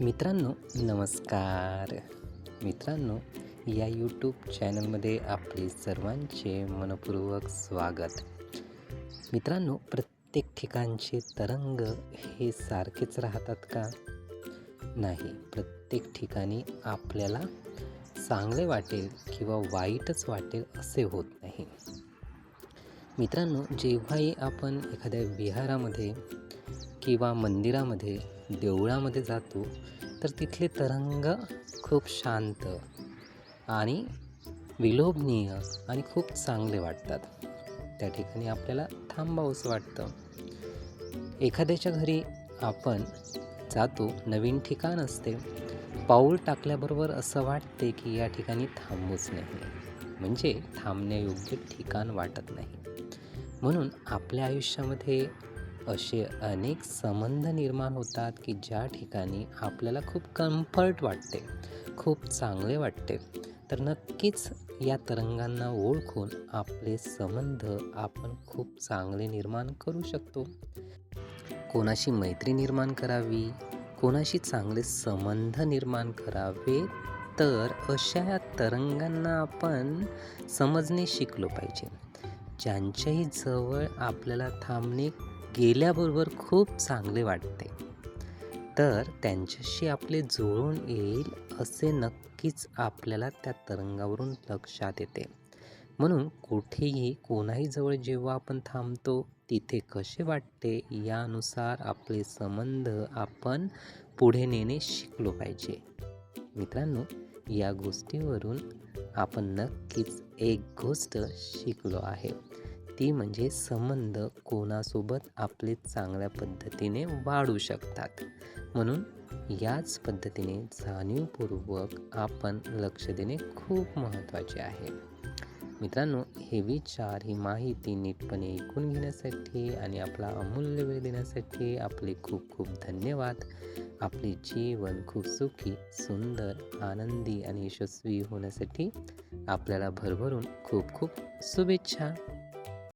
मित्रांनो नमस्कार. मित्रांनो या यूट्यूब चॅनलमध्ये आपले सर्वांचे मनपूर्वक स्वागत. मित्रांनो प्रत्येक ठिकाणचे तरंग हे सारखेच राहतात का? नाही प्रत्येक ठिकाणी आपल्याला चांगले वाटेल किंवा वाईटच वाटेल असे होत नाही. मित्रांनो जेव्हाही आपण एखाद्या विहारामध्ये किंवा मंदिरामध्ये देवळामध्ये जातो तर तिथले तरंग खूप शांत आणि विलोभनीय आणि खूप चांगले वाटतात. त्या ठिकाणी आपल्याला थांबावंसं वाटतं. एखाद्याच्या घरी आपण जातो नवीन ठिकाण असते पाऊल टाकल्याबरोबर असं वाटते की या ठिकाणी थांबूच नाही. म्हणजे थांबण्यायोग्य ठिकाण वाटत नाही. म्हणून आपल्या आयुष्यामध्ये असे अनेक संबंध निर्माण होतात की ज्या ठिकाणी आपल्याला खूप कम्फर्ट वाटते खूप चांगले वाटते. तर नक्कीच या तरंगांना ओळखून आपले संबंध आपण खूप चांगले निर्माण करू शकतो. कोणाशी मैत्री निर्माण करावी कोणाशी चांगले संबंध निर्माण करावे तर अशा या तरंगांना आपण समजणे शिकलो पाहिजे. ज्यांच्याही जवळ आपल्याला थांबणे गेल्याबरोबर खूप चांगले वाटते. तर त्यांच्याशी आपले जुळून येईल असे नक्कीच आपल्याला त्या तरंगावरून लक्षात येते. म्हणून कुठेही कोणाही जवळ जेव्हा आपण थांबतो तिथे कसे वाटते यानुसार आपले संबंध आपण पुढे नेणे शिकलो पाहिजे. मित्रांनो या गोष्टीवरून आपण नक्कीच एक गोष्ट शिकलो आहे. ती म्हणजे संबंध कोणासोबत आपले चांगल्या पद्धतीने वाढू शकतात. म्हणून याच पद्धतीने जाणीवपूर्वक आपण लक्ष देणे खूप महत्त्वाचे आहे. मित्रांनो हे विचार ही माहिती नीटपणे ऐकून घेण्यासाठी आणि आपला अमूल्य वेळ देण्यासाठी आपले खूप खूप धन्यवाद. आपले जीवन खूप सुखी सुंदर आनंदी आणि यशस्वी होण्यासाठी आपल्याला भरभरून खूप खूप शुभेच्छा.